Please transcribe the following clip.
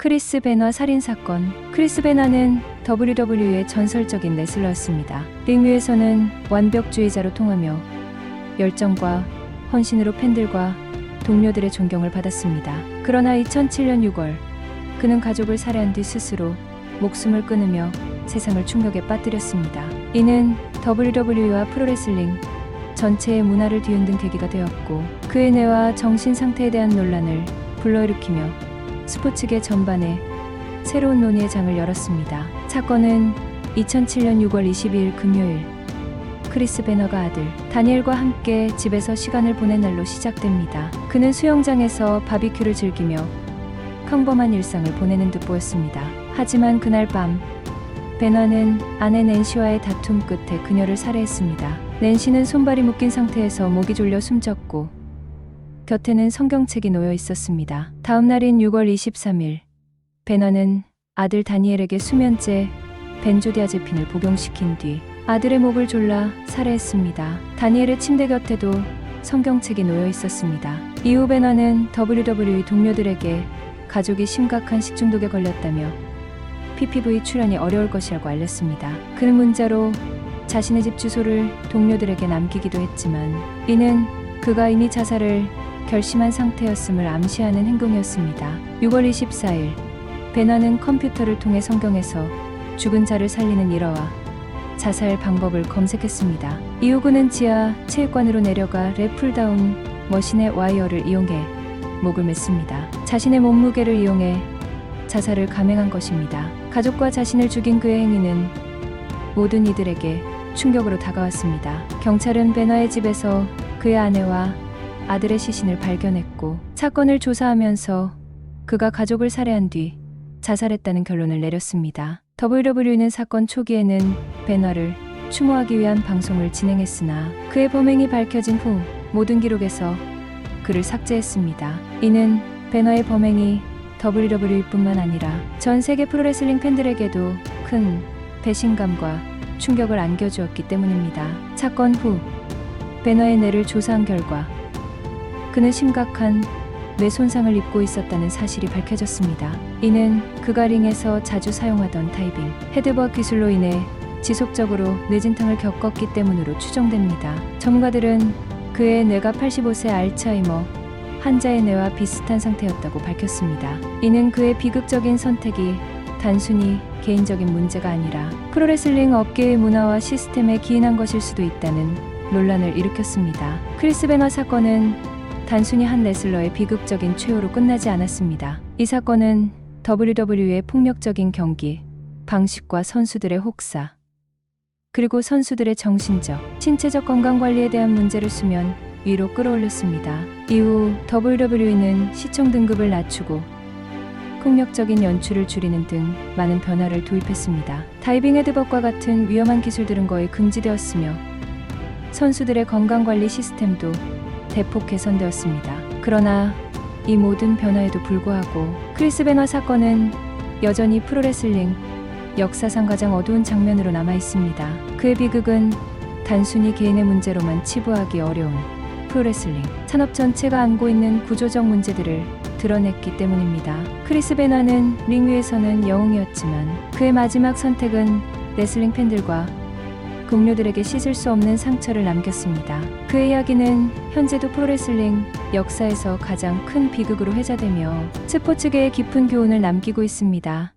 크리스 베너 살인 사건. 크리스 베너는 WWE의 전설적인 레슬러였습니다. 링 위에서는 완벽주의자로 통하며 열정과 헌신으로 팬들과 동료들의 존경을 받았습니다. 그러나 2007년 6월 그는 가족을 살해한 뒤 스스로 목숨을 끊으며 세상을 충격에 빠뜨렸습니다. 이는 WWE와 프로레슬링 전체의 문화를 뒤흔든 계기가 되었고 그의 뇌와 정신 상태에 대한 논란을 불러일으키며 스포츠계 전반에 새로운 논의의 장을 열었습니다. 사건은 2007년 6월 22일 금요일 크리스 베너가 아들 다니엘과 함께 집에서 시간을 보낸 날로 시작됩니다. 그는 수영장에서 바비큐를 즐기며 평범한 일상을 보내는 듯 보였습니다. 하지만 그날 밤 베너는 아내 낸시와의 다툼 끝에 그녀를 살해했습니다. 낸시는 손발이 묶인 상태에서 목이 졸려 숨졌고 곁에는 성경책이 놓여 있었습니다. 다음 날인 6월 23일 베너는 아들 다니엘에게 수면제 벤조디아제핀을 복용시킨 뒤 아들의 목을 졸라 살해했습니다. 다니엘의 침대 곁에도 성경책이 놓여 있었습니다. 이후 베너는 WWE 동료들에게 가족이 심각한 식중독에 걸렸다며 PPV 출연이 어려울 것이라고 알렸습니다. 그는 문자로 자신의 집 주소를 동료들에게 남기기도 했지만 이는 그가 이미 자살을 결심한 상태였음을 암시하는 행동이었습니다. 6월 24일 베너는 컴퓨터를 통해 성경에서 죽은 자를 살리는 일화와 자살 방법을 검색했습니다. 이후 그는 지하 체육관으로 내려가 랩풀다운 머신의 와이어를 이용해 목을 맸습니다. 자신의 몸무게를 이용해 자살을 감행한 것입니다. 가족과 자신을 죽인 그의 행위는 모든 이들에게 충격으로 다가왔습니다. 경찰은 베너의 집에서 그의 아내와 아들의 시신을 발견했고 사건을 조사하면서 그가 가족을 살해한 뒤 자살했다는 결론을 내렸습니다. WWE는 사건 초기에는 베너를 추모하기 위한 방송을 진행했으나 그의 범행이 밝혀진 후 모든 기록에서 그를 삭제했습니다. 이는 베너의 범행이 WWE뿐만 아니라 전 세계 프로레슬링 팬들에게도 큰 배신감과 충격을 안겨주었기 때문입니다. 사건 후 베너의 뇌를 조사한 결과 그는 심각한 뇌 손상을 입고 있었다는 사실이 밝혀졌습니다. 이는 그가 링에서 자주 사용하던 다이빙 헤드버 기술로 인해 지속적으로 뇌진탕을 겪었기 때문으로 추정됩니다. 전문가들은 그의 뇌가 85세 알츠하이머 환자의 뇌와 비슷한 상태였다고 밝혔습니다. 이는 그의 비극적인 선택이 단순히 개인적인 문제가 아니라 프로레슬링 업계의 문화와 시스템에 기인한 것일 수도 있다는 논란을 일으켰습니다. 크리스 베너 사건은 단순히 한 레슬러의 비극적인 최후로 끝나지 않았습니다. 이 사건은 WWE의 폭력적인 경기, 방식과 선수들의 혹사, 그리고 선수들의 정신적, 신체적 건강 관리에 대한 문제를 수면 위로 끌어올렸습니다. 이후 WWE는 시청 등급을 낮추고 폭력적인 연출을 줄이는 등 많은 변화를 도입했습니다. 다이빙 헤드벅과 같은 위험한 기술들은 거의 금지되었으며 선수들의 건강 관리 시스템도 대폭 개선되었습니다. 그러나 이 모든 변화에도 불구하고 크리스 베너 사건은 여전히 프로레슬링 역사상 가장 어두운 장면으로 남아 있습니다. 그의 비극은 단순히 개인의 문제로만 치부하기 어려운 프로레슬링 산업 전체가 안고 있는 구조적 문제들을 드러냈기 때문입니다. 크리스 베너는 링 위에서는 영웅이었지만 그의 마지막 선택은 레슬링 팬들과 동료들에게 씻을 수 없는 상처를 남겼습니다. 그의 이야기는 현재도 프로레슬링 역사에서 가장 큰 비극으로 회자되며 스포츠계에 깊은 교훈을 남기고 있습니다.